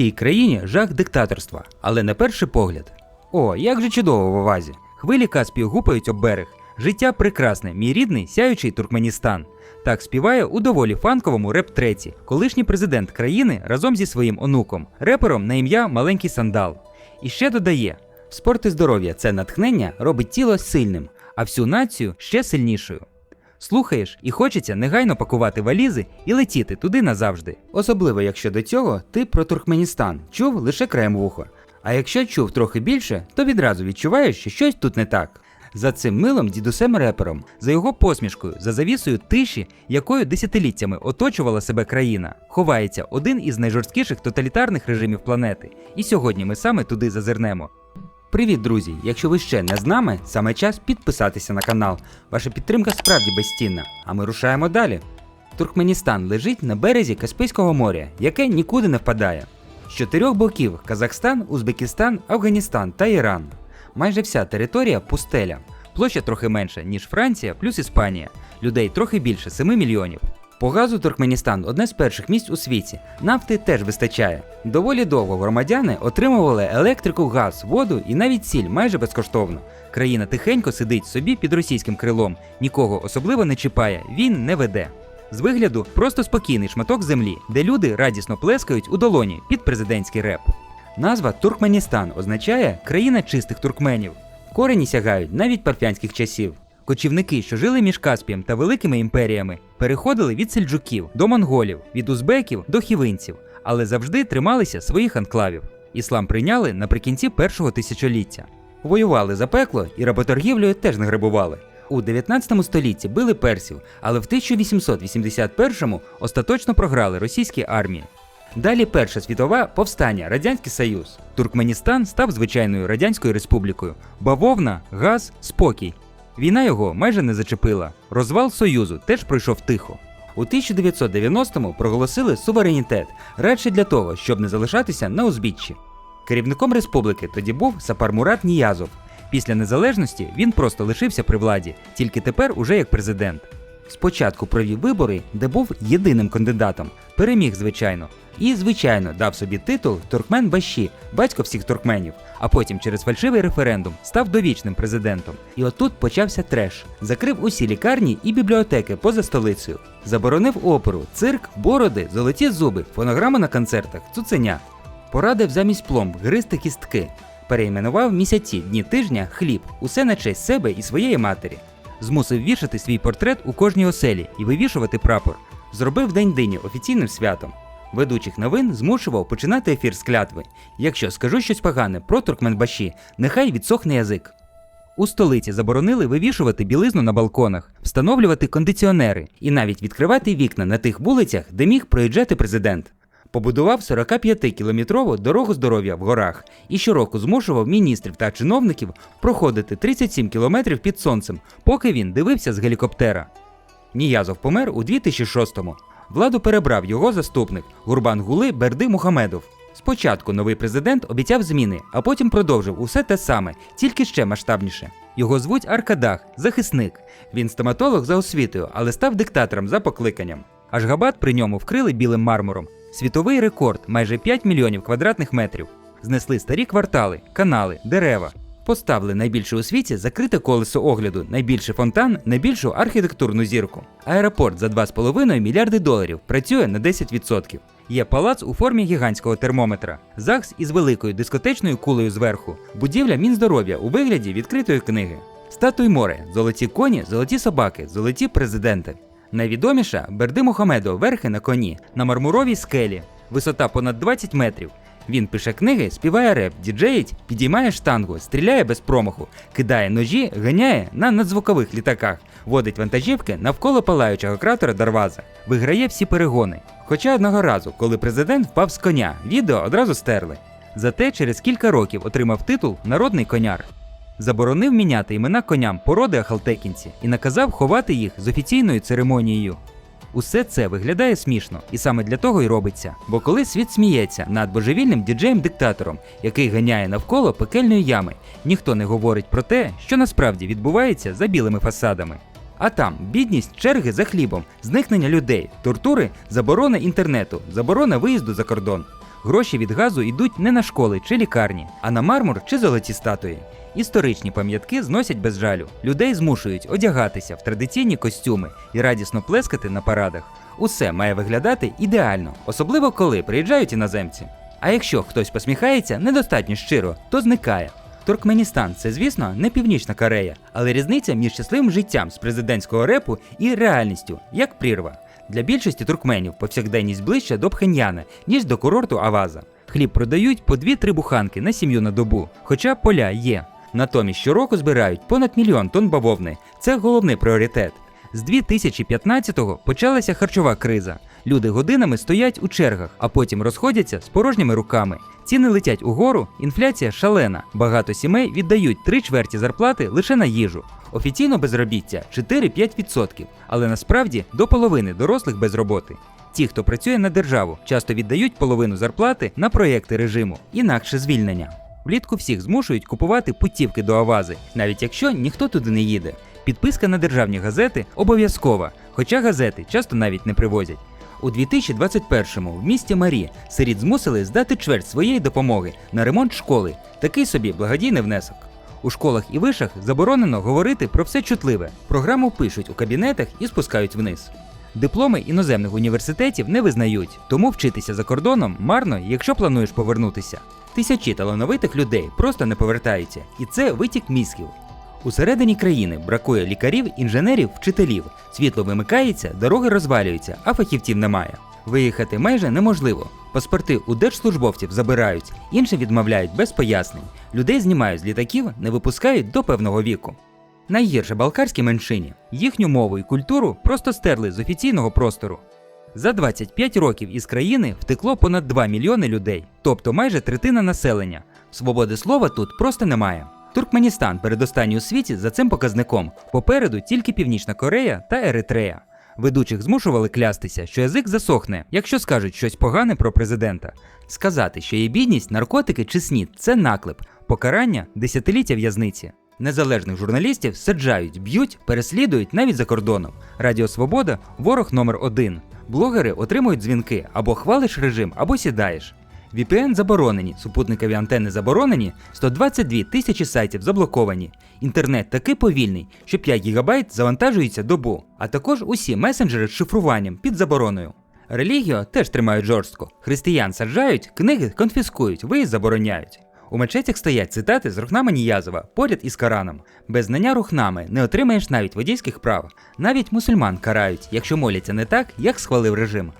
цій країні жах диктаторства, але на перший погляд. О, як же чудово в Овазі. Хвилі Каспію гупають об берег. Життя прекрасне, мій рідний сяючий Туркменістан. Так співає у доволі фанковому реп треті, колишній президент країни разом зі своїм онуком, репером на ім'я Маленький Сандал. І ще додає: спорт і здоров'я це натхнення робить тіло сильним, а всю націю ще сильнішою. Слухаєш і хочеться негайно пакувати валізи і летіти туди назавжди. Особливо, якщо до цього ти про Туркменістан чув лише краєм вуха. А якщо чув трохи більше, то відразу відчуваєш, що щось тут не так. За цим милим дідусем репером, за його посмішкою, за завісою тиші, якою десятиліттями оточувала себе країна, ховається один із найжорсткіших тоталітарних режимів планети. І сьогодні ми саме туди зазирнемо. Привіт, друзі! Якщо ви ще не з нами, саме час підписатися на канал. Ваша підтримка справді безцінна. А ми рушаємо далі. Туркменістан лежить на березі Каспійського моря, яке нікуди не впадає. З чотирьох боків Казахстан, Узбекистан, Афганістан та Іран. Майже вся територія пустеля. Площа трохи менша, ніж Франція плюс Іспанія. Людей трохи більше 7 мільйонів. По газу Туркменістан одне з перших місць у світі. Нафти теж вистачає. Доволі довго громадяни отримували електрику, газ, воду і навіть сіль майже безкоштовно. Країна тихенько сидить собі під російським крилом, нікого особливо не чіпає, він не веде. З вигляду просто спокійний шматок землі, де люди радісно плескають у долоні під президентський реп. Назва Туркменістан означає країна чистих туркменів. Корені сягають навіть парфянських часів. Кочівники, що жили між Каспієм та великими імперіями, переходили від сельджуків до монголів, від узбеків до хівинців, але завжди трималися своїх анклавів. Іслам прийняли наприкінці першого тисячоліття. Воювали за пекло і работоргівлею теж не грабували. У 19 столітті били персів, але в 1881-му остаточно програли російській армії. Далі Перша світова повстання, Радянський Союз. Туркменістан став звичайною радянською республікою. Бавовна, газ, спокій. Війна його майже не зачепила. Розвал Союзу теж пройшов тихо. У 1990-му проголосили суверенітет, радше для того, щоб не залишатися на узбіччі. Керівником республіки тоді був Сапар Мурат Ніязов. Після незалежності він просто лишився при владі, тільки тепер уже як президент. Спочатку провів вибори, де був єдиним кандидатом. Переміг, звичайно. І, звичайно, дав собі титул Туркмен Баші, батько всіх туркменів, а потім через фальшивий референдум став довічним президентом. І отут почався треш. Закрив усі лікарні і бібліотеки поза столицею. Заборонив оперу, цирк, бороди, золоті зуби, фонограми на концертах, цуценя. Порадив замість пломб гризти кістки. Перейменував місяці, дні тижня, хліб, усе на честь себе і своєї матері. Змусив вішати свій портрет у кожній оселі і вивішувати прапор. Зробив День дині офіційним святом. Ведучих новин змушував починати ефір з клятви. Якщо скажу щось погане про Туркменбаші, нехай відсохне язик. У столиці заборонили вивішувати білизну на балконах, встановлювати кондиціонери і навіть відкривати вікна на тих вулицях, де міг проїжджати президент. Побудував 45-кілометрову дорогу здоров'я в горах і щороку змушував міністрів та чиновників проходити 37 кілометрів під сонцем, поки він дивився з гелікоптера. Ніязов помер у 2006-му. Владу перебрав його заступник Гурбан Гули Берди Мухамедов. Спочатку новий президент обіцяв зміни, а потім продовжив усе те саме, тільки ще масштабніше. Його звуть Аркадах, захисник. Він стоматолог за освітою, але став диктатором за покликанням. Ашгабад при ньому вкрили білим мармуром. Світовий рекорд майже 5 мільйонів квадратних метрів. Знесли старі квартали, канали, дерева. Поставили найбільше у світі закрите колесо огляду, найбільший фонтан, найбільшу архітектурну зірку. Аеропорт за 2,5 мільярди доларів працює на 10%. Є палац у формі гігантського термометра, ЗАГС із великою дискотечною кулею зверху, будівля Мінздоров'я у вигляді відкритої книги. Статуй море, золоті коні, золоті собаки, золоті президенти. Найвідоміша Берди Мухамедов верхи на коні на мармуровій скелі, висота понад 20 метрів. Він пише книги, співає реп, діджеїть, підіймає штангу, стріляє без промаху, кидає ножі, ганяє на надзвукових літаках, водить вантажівки навколо палаючого кратера Дарваза, виграє всі перегони. Хоча одного разу, коли президент впав з коня, відео одразу стерли. Зате через кілька років отримав титул Народний коняр. Заборонив міняти імена коням породи Ахалтекінці і наказав ховати їх з офіційною церемонією. Усе це виглядає смішно, і саме для того й робиться. Бо коли світ сміється над божевільним діджеєм-диктатором, який ганяє навколо пекельної ями, ніхто не говорить про те, що насправді відбувається за білими фасадами. А там бідність, черги за хлібом, зникнення людей, тортури, заборона інтернету, заборона виїзду за кордон. Гроші від газу йдуть не на школи чи лікарні, а на мармур чи золоті статуї. Історичні пам'ятки зносять без жалю. Людей змушують одягатися в традиційні костюми і радісно плескати на парадах. Усе має виглядати ідеально, особливо коли приїжджають іноземці. А якщо хтось посміхається недостатньо щиро, то зникає. Туркменістан це, звісно, не Північна Корея, але різниця між щасливим життям з президентського репу і реальністю, як прірва. Для більшості туркменів повсякденність ближче до Пхеньяна, ніж до курорту Аваза. Хліб продають по 2-3 буханки на сім'ю на добу, хоча поля є. Натомість щороку збирають понад мільйон тонн бавовни. Це головний пріоритет. З 2015-го почалася харчова криза. Люди годинами стоять у чергах, а потім розходяться з порожніми руками. Ціни летять угору, інфляція шалена. Багато сімей віддають три чверті зарплати лише на їжу. Офіційно безробіття 4-5%, але насправді до половини дорослих без роботи. Ті, хто працює на державу, часто віддають половину зарплати на проєкти режиму, інакше звільнення. Влітку всіх змушують купувати путівки до Авази, навіть якщо ніхто туди не їде. Підписка на державні газети обов'язкова, хоча газети часто навіть не привозять. У 2021-му в місті Марі сиріт змусили здати чверть своєї допомоги на ремонт школи, такий собі благодійний внесок. У школах і вишах заборонено говорити про все чутливе. Програму пишуть у кабінетах і спускають вниз. Дипломи іноземних університетів не визнають, тому вчитися за кордоном марно, якщо плануєш повернутися. Тисячі талановитих людей просто не повертаються, і це витік мізків. Усередині країни бракує лікарів, інженерів, вчителів. Світло вимикається, дороги розвалюються, а фахівців немає. Виїхати майже неможливо. Паспорти у держслужбовців забирають, інші відмовляють без пояснень. Людей знімають з літаків, не випускають до певного віку. Найгірше балкарській меншині. Їхню мову і культуру просто стерли з офіційного простору. За 25 років із країни втекло понад 2 мільйони людей, тобто майже третина населення. Свободи слова тут просто немає. Туркменістан передостанній у світі за цим показником. Попереду тільки Північна Корея та Еритрея. Ведучих змушували клястися, що язик засохне, якщо скажуть щось погане про президента. Сказати, що є бідність, наркотики чи снід це наклеп, покарання десятиліття в'язниці. Незалежних журналістів саджають, б'ють, переслідують навіть за кордоном. Радіо Свобода ворог номер один. Блогери отримують дзвінки або хвалиш режим, або сідаєш. VPN заборонені, супутникові антени заборонені, 122 тисячі сайтів заблоковані. Інтернет такий повільний, що 5 ГБ завантажується добу, а також усі месенджери з шифруванням під забороною. Релігію теж тримають жорстко. Християн саджають, книги конфіскують, виїзд забороняють. У мечетях стоять цитати з Рухнама Ніязова поряд із Кораном. Без знання рухнами не отримаєш навіть водійських прав. Навіть мусульман карають, якщо моляться не так, як схвалив режим.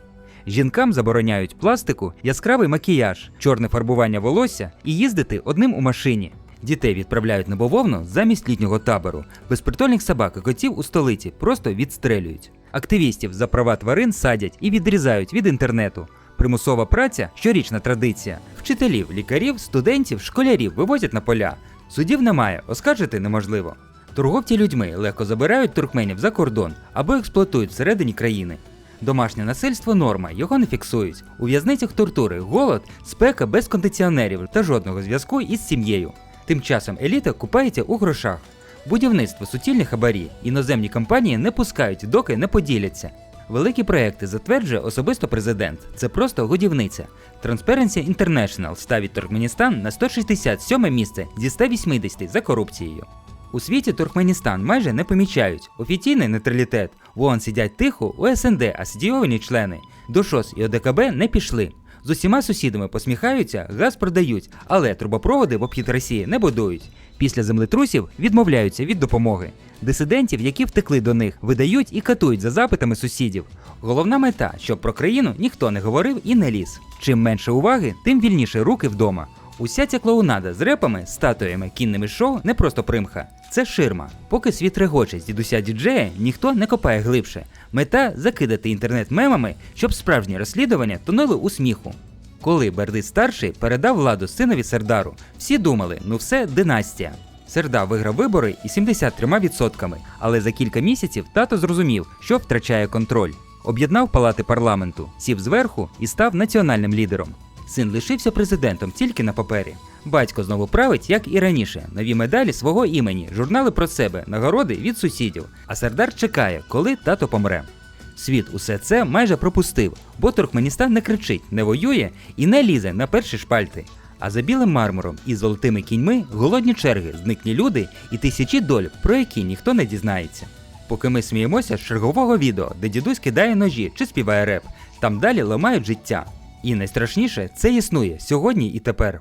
Жінкам забороняють пластику, яскравий макіяж, чорне фарбування волосся і їздити одним у машині. Дітей відправляють на бововну замість літнього табору. Безпритульних собак і котів у столиці просто відстрелюють. Активістів за права тварин садять і відрізають від інтернету. Примусова праця щорічна традиція. Вчителів, лікарів, студентів, школярів вивозять на поля. Судів немає, оскаржити неможливо. Торговці людьми легко забирають туркменів за кордон або експлуатують всередині країни. Домашнє насильство норма, його не фіксують. У в'язницях тортури, голод, спека без кондиціонерів та жодного зв'язку із сім'єю. Тим часом еліта купається у грошах. Будівництво суцільні хабарі, іноземні компанії не пускають, доки не поділяться. Великі проекти затверджує особисто президент. Це просто годівниця. Transparency International ставить Туркменістан на 167 місце зі 180 за корупцією. У світі Туркменістан майже не помічають. Офіційний нейтралітет. В ООН сидять тихо, у СНД асоційовані члени. До ШОС і ОДКБ не пішли. З усіма сусідами посміхаються, газ продають, але трубопроводи в обхід Росії не будують. Після землетрусів відмовляються від допомоги. Дисидентів, які втекли до них, видають і катують за запитами сусідів. Головна мета, щоб про країну ніхто не говорив і не ліз. Чим менше уваги, тим вільніше руки вдома. Уся ця клоунада з репами, статуями, кінними шоу не просто примха. Це ширма. Поки світ регоче з дідуся діджея, ніхто не копає глибше. Мета закидати інтернет мемами, щоб справжні розслідування тонули у сміху. Коли Бердит старший передав владу синові Сердару, всі думали, ну все династія. Сердар виграв вибори і 73%, але за кілька місяців тато зрозумів, що втрачає контроль. Об'єднав палати парламенту, сів зверху і став національним лідером. Син лишився президентом тільки на папері. Батько знову править, як і раніше, нові медалі свого імені, журнали про себе, нагороди від сусідів. А Сердар чекає, коли тато помре. Світ усе це майже пропустив, бо Туркменістан не кричить, не воює і не лізе на перші шпальти. А за білим мармуром і золотими кіньми голодні черги, зникні люди і тисячі доль, про які ніхто не дізнається. Поки ми сміємося з чергового відео, де дідусь кидає ножі чи співає реп, там далі ламають життя. І найстрашніше, це існує сьогодні і тепер.